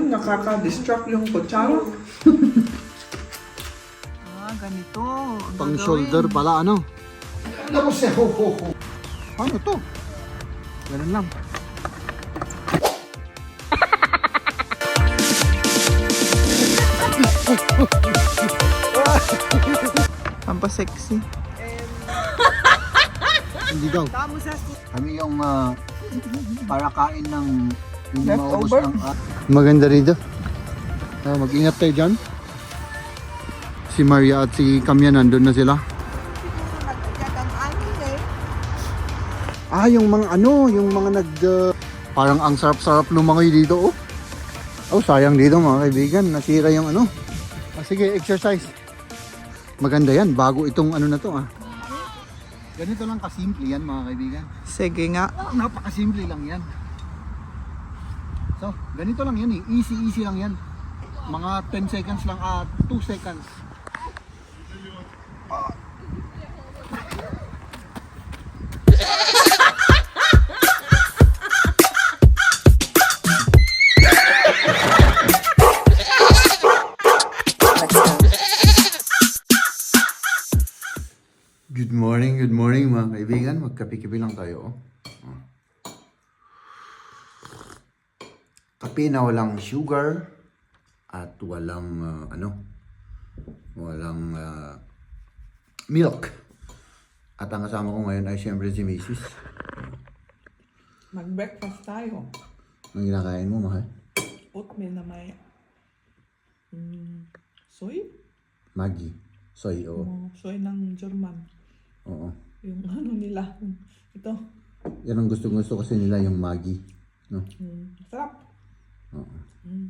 Oh, nakaka-distract yung kutsara. Ah, ganito. ang Pang gagawin. shoulder pala ano? Tapos eh, ho, ho, ho. Paano to? Ganun lang. Pampasexy. Hindi daw. Kami yung ah, para kain ng maubos Leftover? ng ah. Maganda rito. Ah, mag-ingat tayo dyan. Si Maria at si Kamya nandun na sila. Ah, yung mga ano, yung mga nag... ah, parang ang sarap-sarap lumangoy dito, oh. Oh, sayang dito mga kaibigan. Nasira yung ano. Ah, sige, exercise. Maganda yan. Bago itong ano na to, ah. Ganito lang kasimple yan, mga kaibigan. Sige nga. Napakasimple lang yan. So, ganito lang yan eh. Easy, easy lang yan. Mga 10 seconds lang, ah, 2 seconds. Good morning, good morning mga kaibigan. Magkape-kape lang tayo. Oh. Kape na walang sugar at walang ah, ano, walang ah, milk. At ang kasama ko ngayon ay siyempre si Mrs. Mag-breakfast tayo. Ang ginakain mo, mahal? Oatmeal na may mm, soy. Maggi. Soy, oo. Oh, soy ng German. Oo. Yung ano nila. Ito. Yan ang gusto-gusto kasi nila yung Maggi. No? Mm, sarap. Oo. Mm,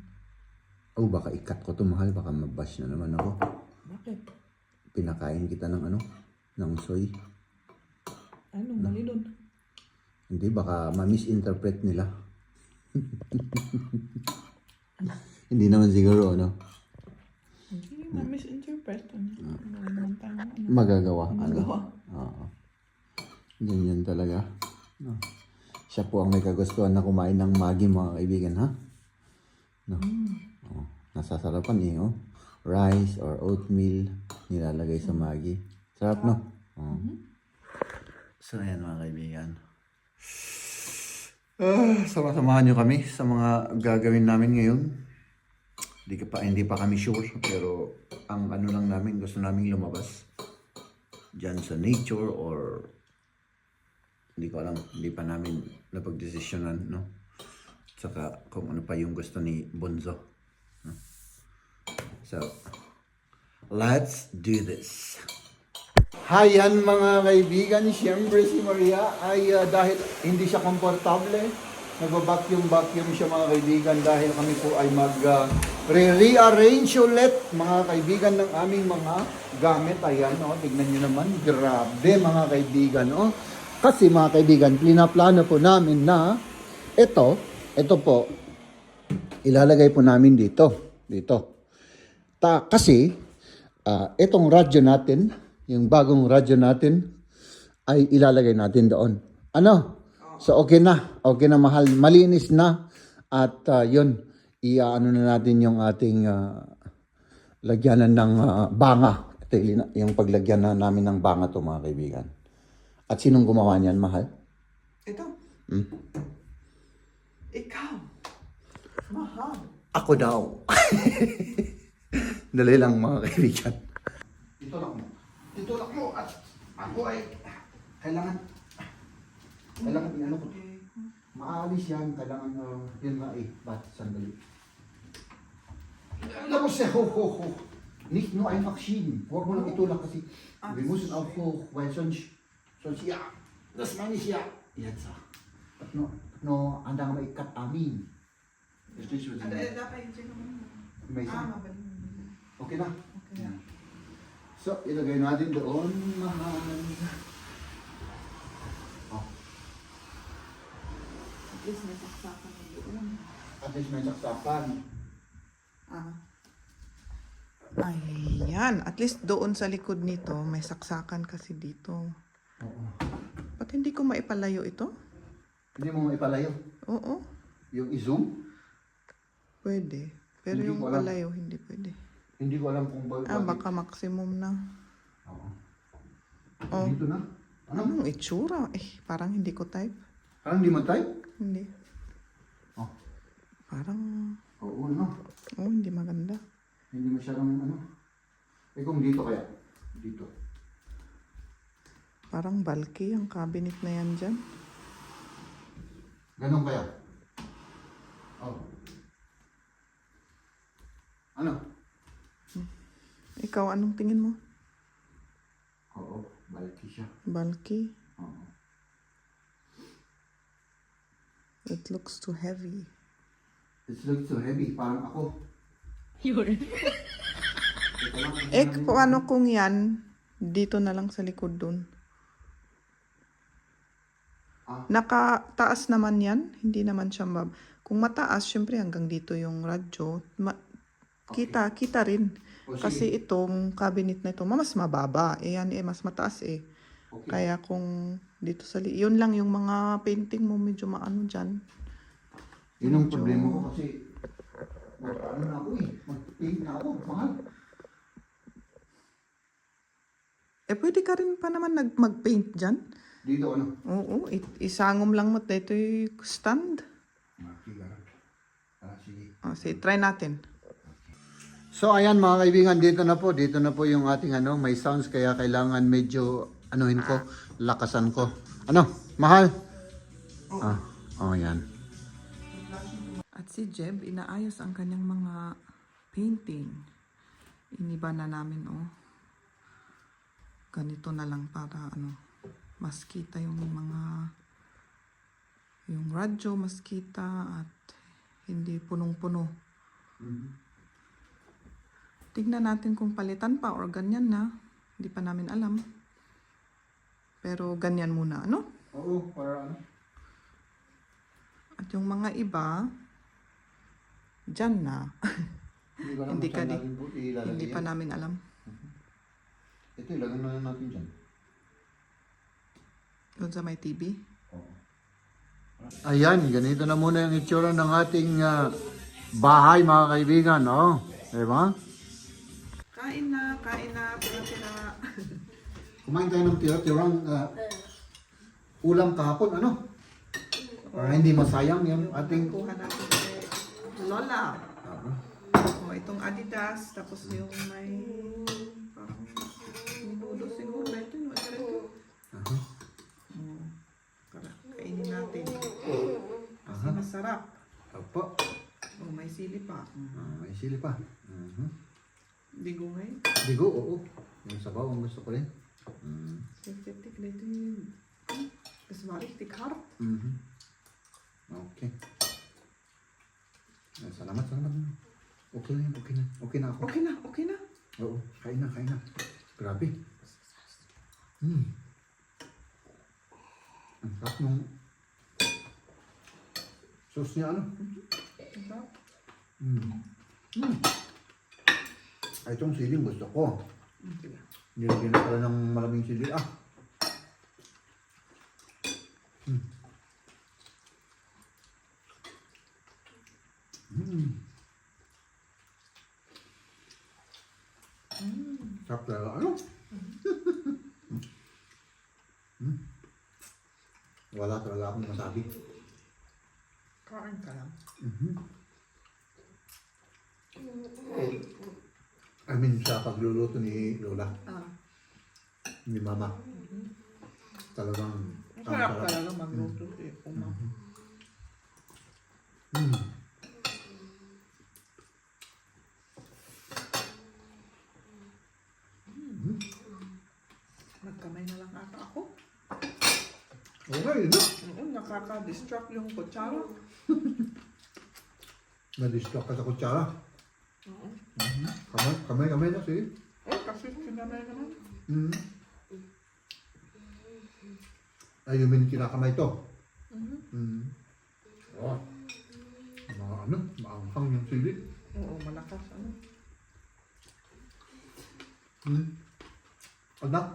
Oh, baka ikat ko to mahal. Baka mabash na naman ako. bakit? Pinakain kita ng ano? Ng soy. Ano, mali dun. Hindi, baka ma-misinterpret nila. Hindi naman siguro, ano? Hindi na misinterpret. Ano, ano naman tayo, ano. Magagawa. Ano? Oo. Ganyan talaga. No. Siya po ang may kagustuhan na kumain ng magi, mga kaibigan, ha? No. Oo. Nasasarapan eh, oh. Rice or oatmeal nilalagay sa magi. Sarap, no? Oo. So, ayan mga kaibigan. Ah, sama-samahan nyo kami sa mga gagawin namin ngayon. Hindi, ka pa, hindi pa kami sure, pero ang ano lang namin, gusto namin lumabas dyan sa nature or hindi ko alam, hindi pa namin napagdesisyonan, no? Saka kung ano pa yung gusto ni Bonzo. no? So, let's do this. Hi yan mga kaibigan, siyempre si Maria ay ah, dahil hindi siya komportable, nagbabacuum-vacuum siya mga kaibigan dahil kami po ay mag ah, re-rearrange ulit mga kaibigan ng aming mga gamit. Ayan, no, tignan nyo naman, grabe mga kaibigan. No? Kasi mga kaibigan, pinaplano po namin na ito, ito po, ilalagay po namin dito. Dito. Ta kasi ah, itong radyo natin, yung bagong radyo natin ay ilalagay natin doon. Ano? So okay na. Okay na mahal. Malinis na. At ah, yun, iaano na natin yung ating ah, lagyanan ng ah, banga. Ito yung paglagyan na namin ng banga to mga kaibigan. At sinong gumawa niyan, mahal? Ito. Ikaw. Mahal. Ako daw. Dali lang mga kaibigan. Dito lang mo. Dito lang mo. At ako ay kailangan kailangan ano ko. Maalis yan. Kailangan uh, yun nga eh. Bat, sandali. Alam mo siya, ho, ho, ho. Nicht nur einfach schieben. Huwag mo lang itulak kasi wir müssen auch hoch, weil sonst, sonst ja, das meine ich ja. Jetzt. ah. At no, no, anda ka maikat amin. Ich meine? dapat yung May? Ah. Okay na? Okay Yan. So, ilagay natin doon, mahal. Oh, At least may saksakan na doon. at least may saksapan. Ah. Ayan. At least doon sa likod nito, may saksakan kasi dito. Oo. Ba't hindi ko maipalayo ito? Hindi mo maipalayo. Oo. Yung i-zoom. Pwede. Pero Hindi yung ko alam. palayo, hindi pwede. Hindi ko alam kung ba- Ah, baka maximum na. Oo. Oh. Dito na? Ano? Anong itsura? Eh, parang hindi ko type. Parang di man tayo? Hindi. Oh. Parang, Oo, no. oh, hindi maganda. Hindi masyadong ano. Eh kung dito kaya? Dito. Parang bulky ang cabinet na yan dyan. Ganon kaya? Oh. Ano? Ikaw, anong tingin mo? Oo, balki siya. Bulky? Oo. It looks too heavy. It looks so heavy, parang ako. Yun. Eh, paano kung yan, dito na lang sa likod dun? Nakataas naman yan, hindi naman siya mab... Kung mataas, syempre hanggang dito yung radyo. Ma- kita, kita rin. O, sige. Kasi itong cabinet na ito, mas mababa. Eh, yan eh, mas mataas eh. Okay. Kaya kung dito sa li- yun lang yung mga painting mo medyo maano dyan. Yun ang problema ko kasi mag-ano na ako eh. Mag-paint na ako. Mahal. Eh, pwede ka rin pa naman nag mag-paint dyan. Dito ano? Oo, it- isangom lang mo dito yung stand. Makigarap. Ah, sige. O, sige, try natin. So ayan mga kaibigan, dito na po, dito na po yung ating ano, may sounds kaya kailangan medyo anuhin ko, lakasan ko. Ano? Mahal? Ah, oh yan. At si Jeb, inaayos ang kanyang mga painting. Iniba na namin, oh. Ganito na lang para, ano, mas kita yung mga, yung radyo, mas kita at hindi punong-puno. Tignan natin kung palitan pa or ganyan na. Hindi pa namin alam. Pero ganyan muna, ano? Oo, para ano? At yung mga iba, dyan na. Hindi, Hindi ka di- Hindi pa namin alam. Ito, ilagay na natin dyan. Doon sa may TV. Ayan, ganito na muna yung itsura ng ating ah, bahay mga kaibigan, oh. Diba? Kain na, kain na, pila pila. Kumain tayo ng tira-tirang ah, ulam kahapon, ano? Para hindi masayang yung ating... Kuha natin kay Lola. O, itong Adidas, tapos yung may parang minudo siguro. Ito, no? Ito, ito. Aha. O, para kainin natin. Kasi masarap. Opo. O, may sili pa. Ah, may sili pa. Mhm. Digungay. Digo, oo. Yung sabaw ang gusto ko rin. Mm. Seftetik, dito yung... Das war richtig hart. Mhm. Okay. Ah, Salamat, salamat. Okay na yan, okay na. Okay na ako. Okay na, okay na. Oo, kain na, kain na. Grabe. Hmm. Ang sarap ng sauce niya, ano? Diba? Hmm. Hmm. Ay, itong siling gusto ko. Okay. Nilagyan na pala ng maraming sili. Ah! Hmm. Hmm. Sarap talaga. Ano? hmm. Wala talaga akong masabi. Kain ka lang. Mhm. I mean, sa pagluluto ni Lola, Ah, ni Mama. Talagang ang sarap. talaga magluto si Uma. Mm. Nagkamay na lang ata ako. Okay, yun na. Oo, nakaka-distract yung kutsara. Na-distract ka sa kutsara. Oo. Mhm. Kamay, kamay, kamay na, sige. Eh, kasi kinamay naman. Mm. Ay, yung min kinakamay to. Mhm. Mm. Oh. Mga ano, maanghang yung sili. Oo, malakas. Ano? Mm. Anak,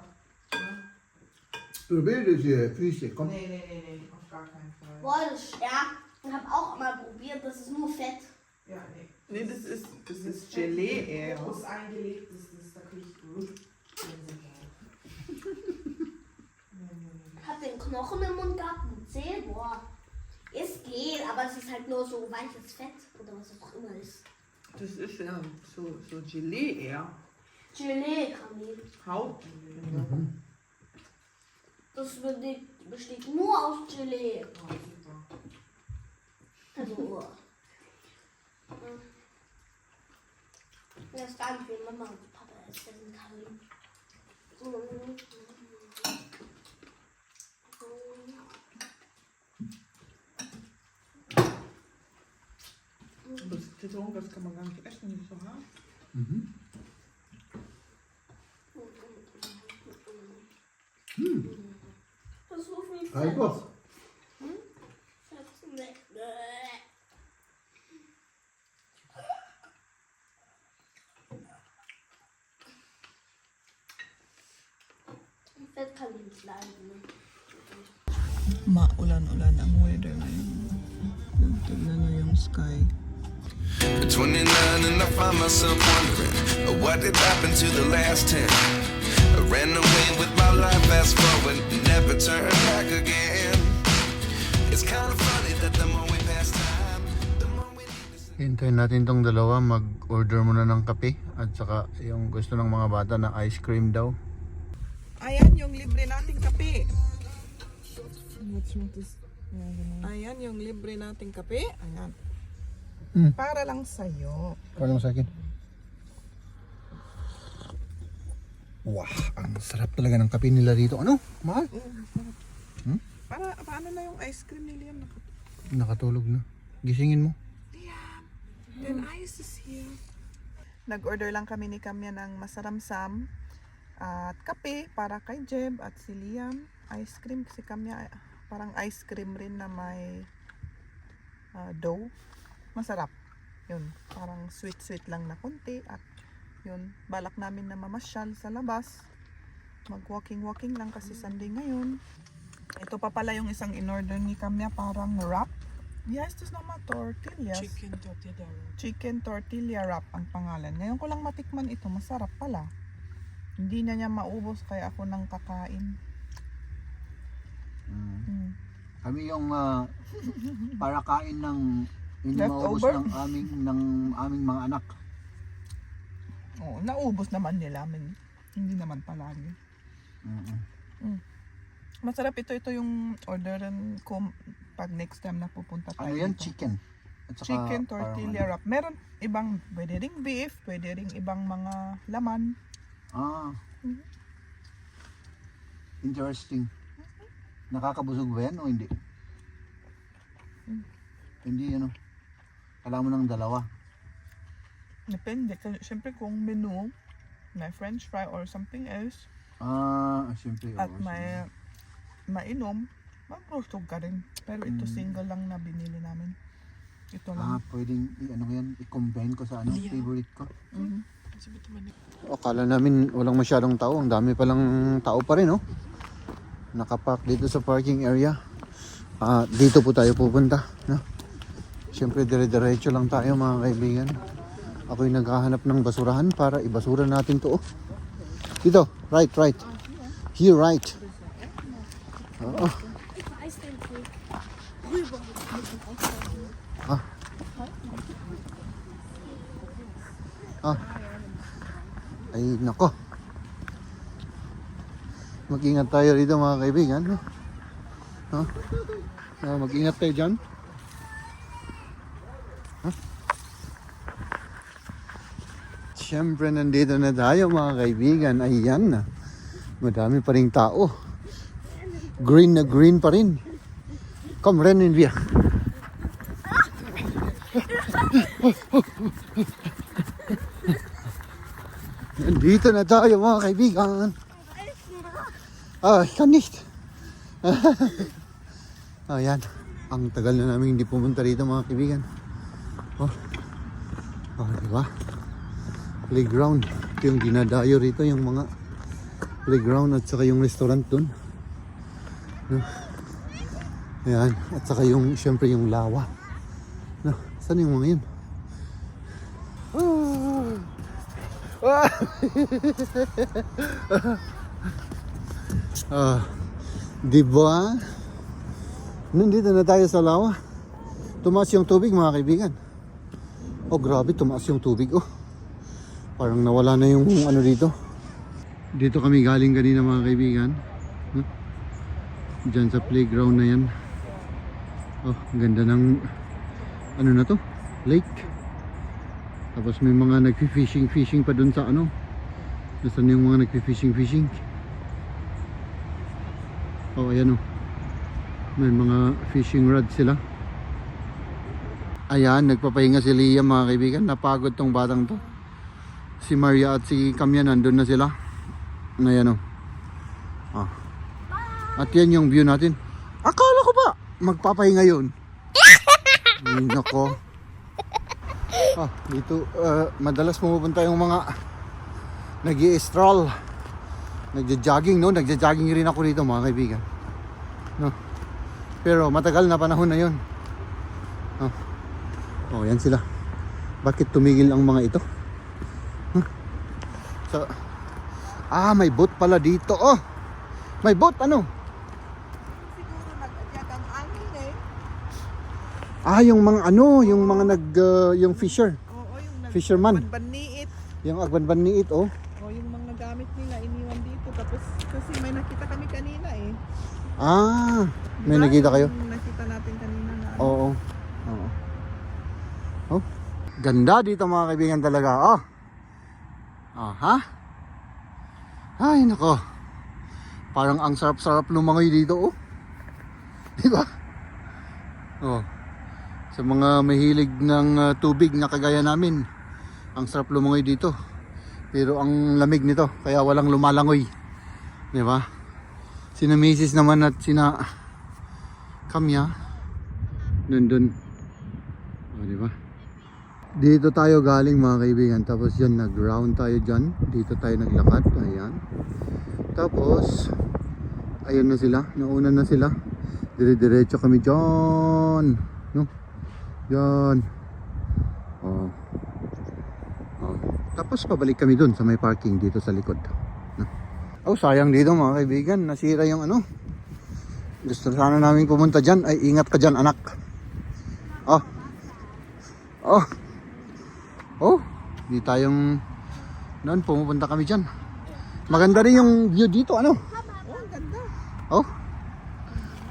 probeer dus je friesje, kom. Nee, nee, nee, nee. Auf gar keinen Fall. Boah, das ist stark. Ich habe auch mal probiert, das ist nur Fett. Ja, nee. Nee, das ist, das ist Gelee eher. Groß eingelegt ist das, da krieg ich Blut. Hab den Knochen im Mund gehabt und Zähne, boah. Es geht, aber es ist halt nur so weiches Fett oder was es auch immer ist. Das ist ja so, so Gelee eher. Gelee ich. Haut. Das besteht, nur aus Gelee. Also, das ist gar nicht wie Mama und Papa ist, das sind Kalorien. Das Zitronen, das kann man gar nicht essen, nicht so hart. Das ist so viel Fett. Albo. Fett. Nee. Bäh. Fett kann ich nicht leiden. Ne? Maulan-ulan ang weather ngayon. Tignan mo yung sky. At 29 and I find myself wondering uh, what did happen to the last 10. I ran away with my life, fast forward, never turn back again. It's kind of funny that the more we pass time, the more we need to. Hintayin natin tong dalawa, mag-order muna ng kape at saka yung gusto ng mga bata na ice cream daw. Ayan yung libre nating kape. Ayan yung libre nating kape. Ayan. Mm. Para lang sa'yo. Parang sa akin. Wow, ang sarap talaga ng kape nila dito. Ano? Mahal? Para, paano na yung ice cream ni Liam? Nakatulog na. Gisingin mo. Then ice is here. Nag-order lang kami ni Kamya ng masaramsam at kape para kay Jeb at si Liam. Ice cream si Kamya parang ice cream rin na may ah, dough. Masarap. Yun, parang sweet-sweet lang na konti at yun, balak namin na mamasyal sa labas. Mag-walking-walking lang kasi Sunday ngayon. Ito pa pala yung isang in-order ni Kamya parang wrap. Yes, das nochmal tortillas. Chicken tortilla. Chicken tortilla wrap ang pangalan. Ngayon ko lang matikman ito. Masarap pala. Hindi na niya maubos kaya ako nang kakain. Mm. Kami yung ah, para kain ng hindi maubos Leftover? ng aming ng aming mga anak. Oo, naubos naman nila. min- Hindi naman palagi. Mm-mm. Masarap ito. Ito yung orderan ko pag next time na pupunta tayo. Ano yan? dito. Chicken. At saka Chicken parang tortilla ano. wrap. Meron ibang, pwede ring beef, pwede ring ibang mga laman. Ah. Mhm. Interesting. Nakakabusog ba yan o hindi? Mm. Hindi ano. Kailangan mo ng dalawa. Depende. Kasi syempre kung menu, may french fry or something else, Ah, siyempre. at oo, may mainom, magbusog ka rin. Pero ito Mm. single lang na binili namin. Ito sige. Ah, lang. pwedeng i- ano yan, i-combine ko sa ano, favorite ko. Mhm. Akala namin walang masyadong tao. Ang dami palang tao pa rin, oh. Nakapark dito sa parking area. Ah, dito po tayo pupunta, no? Siyempre dire-diretso lang tayo mga kaibigan. Ako'y naghahanap ng basurahan para ibasura natin to. Oh. Dito, right, right. Here, right. Denn für? Ah. Ay, nako. Mag-ingat tayo rito mga kaibigan. No? No? Ah, mag-ingat tayo dyan. Siyempre, nandito na tayo mga kaibigan. Ayan na. Madami pa rin tao. Green na green pa rin. Kom, rennen wir. Nandito na tayo mga kaibigan. Ah, ich kann nicht. oh, yan. Ang tagal na namin hindi pumunta rito mga kaibigan. Oh. Oh, di ba? Playground. Ito yung dinadayo rito, yung mga playground at saka yung restaurant dun. No? Ayan. At saka yung, syempre yung lawa. No? Saan yung mga yun? Ah, di ba? Nandito na tayo sa lawa. Tumaas yung tubig mga kaibigan. Oh grabe, tumaas yung tubig oh. Parang nawala na yung ano dito. Dito kami galing kanina mga kaibigan. Huh? Diyan sa playground na yan. Oh, ganda ng ano na to? Lake. Tapos may mga nagfi-fishing fishing pa dun sa ano. Nasaan yung mga nagfi-fishing fishing? Oh, ayan oh. May mga fishing rod sila. Ayan, nagpapahinga si Liam mga kaibigan. Napagod tong batang to. Si Maria at si Kamya nandun na sila. Ayan oh. Ah. At yan yung view natin. Akala ko ba magpapahinga yun? Nako. Ah, dito uh, madalas pumupunta yung mga nag stroll Nagja-jogging no, nagja-jogging rin ako dito mga kaibigan. No. Pero matagal na panahon na 'yon. Oh. Oh, yan sila. Bakit tumigil ang mga ito? So, ah, may boat pala dito. Oh. May boat ano? Eh. Ah, yung mga ano, yung mga nag uh, yung fisher, Oo, yung nag- Fisherman. banbaniit. yung agban niit oh. O yung mga gamit nila iniwan dito. Tapos kasi may nakita kami kanina eh. Ah, may Diba? nakita kayo? Yung nakita natin kanina na ano. Oo. Oo. Oh. Ganda dito mga kaibigan talaga. Oh. Ah, ha? Ay, nako. Parang ang sarap-sarap lumangoy dito, oh. Di ba? Oh. Sa mga mahilig ng uh, tubig na kagaya namin, ang sarap lumangoy dito. Pero ang lamig nito, kaya walang lumalangoy. Di ba? Sina Mrs. naman at sina Kamya, Dun dun. O, di ba? Dito tayo galing mga kaibigan. Tapos yan, nag-round tayo dyan. Dito tayo naglakad. Ayan. Tapos, ayun na sila. Nauna na sila. Dire-diretso kami dyan. No? Dyan. Oh. Oh. Tapos pabalik kami dun sa may parking dito sa likod. No? Oh, sayang dito mga kaibigan. Nasira yung ano. Gusto sana namin pumunta dyan. Ay, ingat ka dyan, anak. Oh. Oh. Oh. Di tayong... Noon, pumupunta kami dyan. Maganda rin yung view dito, ano? Oh.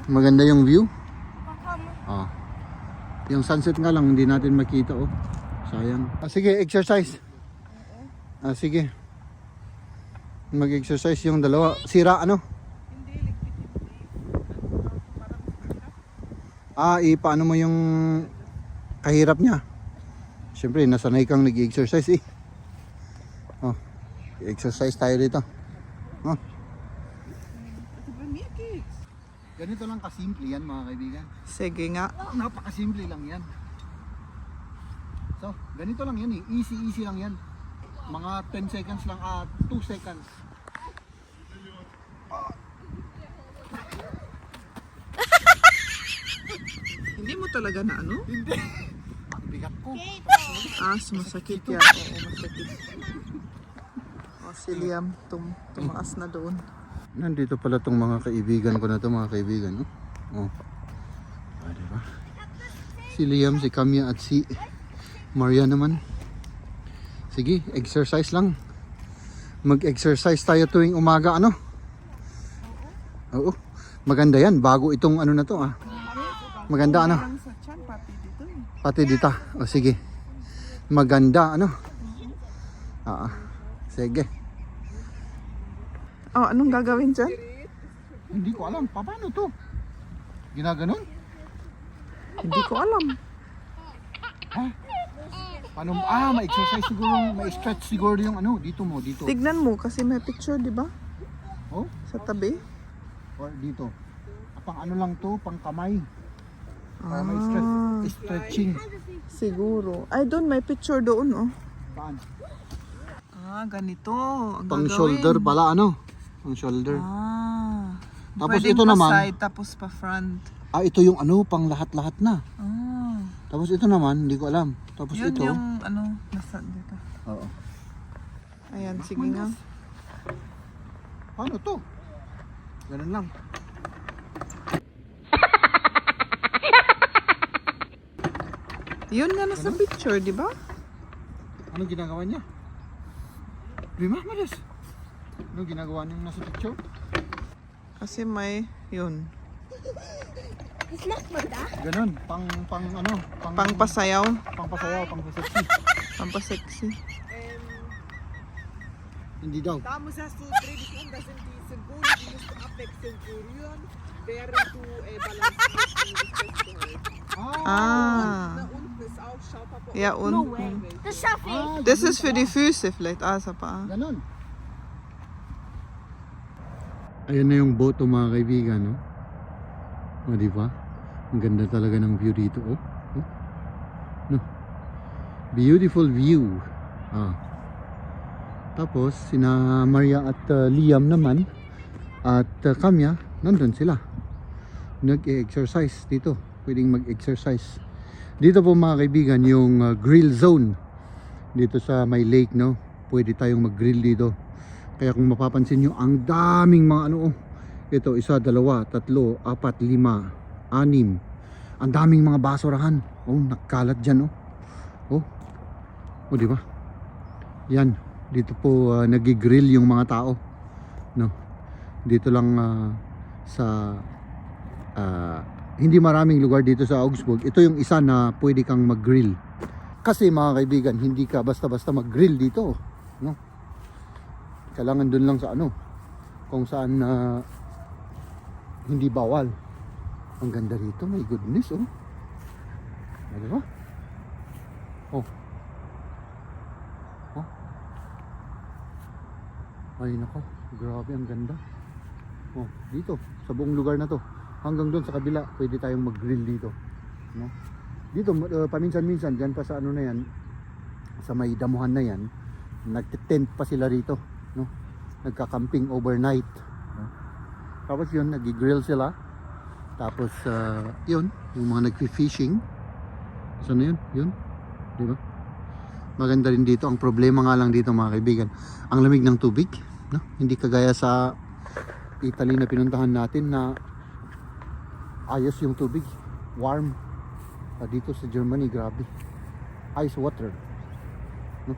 Maganda yung view. Oh. Yung sunset nga lang, hindi natin makita, oh. Sayang. Ah, sige, exercise. Ah, sige. Mag-exercise yung dalawa. Sira, ano? Ah, ipaano mo yung kahirap niya? Siyempre, nasanay kang nag-exercise eh. Oh, exercise tayo dito. Oh. Ganito lang kasimple yan mga kaibigan. Sige nga. Napakasimple lang yan. So, ganito lang yan eh. Easy, easy lang yan. Mga 10 seconds lang, ah, 2 seconds. Hindi mo talaga na ano? Hindi. Ang bigat ko. Ah, masakit yan. Oo, masakit. O, si Liam, tum tumaas na doon. Nandito pala tong mga kaibigan ko na to mga kaibigan. No? Oh. Ah, diba? Si Liam, si Kamya at si Maria naman. Sige, exercise lang. Mag-exercise tayo tuwing umaga, ano? Oo. Maganda yan. Bago itong ano na to, ah. Maganda, ano? Pati dito eh. Pati dito. O sige. Maganda, ano? Ah, ah. sige. Oh, anong gagawin dyan? Hindi ko alam. Pa- Paano to? Ginaganon? Hindi ko alam. Paano? Ah, may exercise siguro. May stretch siguro yung ano. Dito mo, dito. Tignan mo kasi may picture, di ba? Oh? Sa tabi. Or dito. Ah, Pang ano lang to, pang kamay. Para may stretch, stretching. Siguro. Ay, doon may picture doon, oh. Paan? Ah, ganito. Ang Pang gagawin. shoulder pala, ano? Pang shoulder. Ah. Tapos Pwedeng ito pa naman- side, tapos pa front. Ah, ito yung ano, pang lahat-lahat na. Ah. Tapos ito naman, hindi ko alam. Tapos Yun ito. yung ano, nasa dito. Oo. Ayan, sige nga. Paano to? Ganun lang. Yun nga nasa picture, di ba? Anong ginagawa niya? Bima, malas. Anong ginagawa niya nasa picture? Kasi may, yun, Was macht man da? Ganun, pang, pang ano, pang, pangpasayaw, pang pasayaw, pang pasexy. pampasexy. Hindi daw. Dames hast du dreh dich um, das sind die Symbole, die musst du abwechselnd berühren, während du äh, balancierst und dich. Ah, Da unten ja way. Das schaffe ich. Das ist für die Füße vielleicht. Ah, sa paa. Ganun. Ayan na yung boto mga kaibigan, no? O, di ba? Ang ganda talaga ng view dito, oh. oh. No. Beautiful view. Ah. Tapos, sina Maria at uh, Liam naman at uh, Kamya, nandun sila. Nag-exercise dito. Pwedeng mag-exercise. Dito po mga kaibigan, yung uh, grill zone dito sa may lake no? Pwede tayong mag-grill dito. Kaya kung mapapansin nyo ang daming mga ano oh. ito isa, dalawa, tatlo, apat, lima anim. Ang daming mga basurahan. Oh nagkalat dyan oh. Oh, oh di ba? Yan. Dito po uh, nagigrill yung mga tao no? Dito lang ah, sa ah, hindi maraming lugar dito sa Augsburg ito yung isa na pwede kang mag-grill kasi mga kaibigan, hindi ka basta-basta mag-grill dito, no? Kailangan dun lang sa ano, kung saan na hindi bawal. Ang ganda rito, my goodness, oh. Ano ba? Oh. Oh. Ay nako, grabe ang ganda. Oh, dito, sa buong lugar na to. Hanggang doon sa kabila, pwede tayong mag-grill dito. No? dito uh, paminsan-minsan dyan pa sa ano na yan sa may damuhan na yan nagte-tent pa sila rito no? Nagka-camping overnight no? tapos yun nag-grill sila. Tapos uh, yun yung mga nagfi-fishing saan na yun? Yun? Di maganda rin dito. Ang problema nga lang dito mga kaibigan ang lamig ng tubig no? Hindi kagaya sa Italy na pinuntahan natin na ayos yung tubig warm Ah, dito sa Germany, grabe. Ice water. No?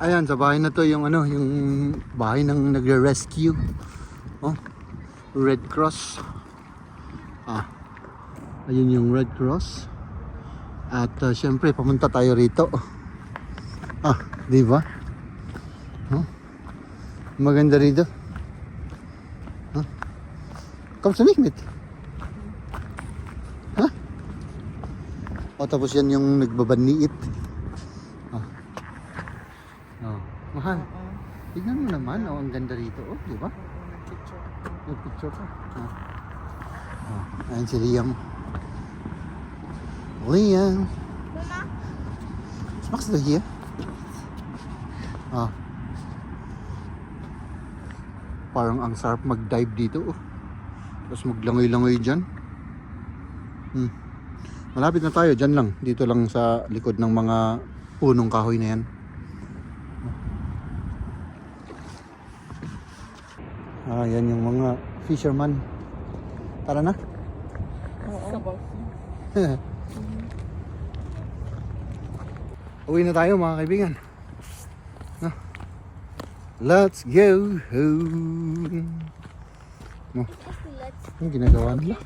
Ayan, sa bahay na to yung ano, yung bahay ng nagre-rescue. Oh, Red Cross. Ah. Ayun yung Red Cross. At uh, syempre, pamunta tayo rito. Ah, di ba? Oh, maganda rito. Huh? Kommst du nicht mit? O tapos yan yung nagbabaniit. Oh. Oh. Mahal. Tignan mo naman, oh, ang ganda rito, oh, di ba? Nag-picture ka. Oh. Oh. Ayan si Liam. Liam. Was machst du hier? Ah. Parang ang sarap mag-dive dito, oh. Tapos maglangoy-langoy dyan. Hmm. Malapit na tayo, dyan lang. Dito lang sa likod ng mga punong kahoy na yan. Ah, yan yung mga fisherman. Tara na. Uwi na tayo mga kaibigan. No. Let's go home. No. Ang ginagawa nila?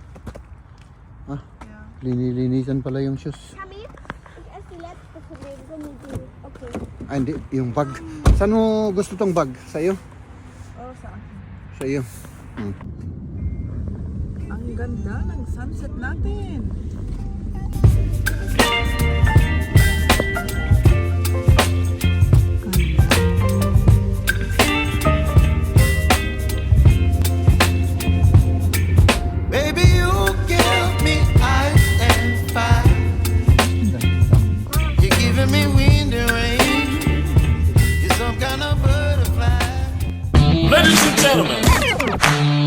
Ah, Linilinisan pala yung shoes. Ah, hindi. Yung bag. Saan mo gusto tong bag? Sa iyo? Oo, oh, sa akin. Sa iyo. Hmm. Ang ganda ng sunset natin. gentlemen.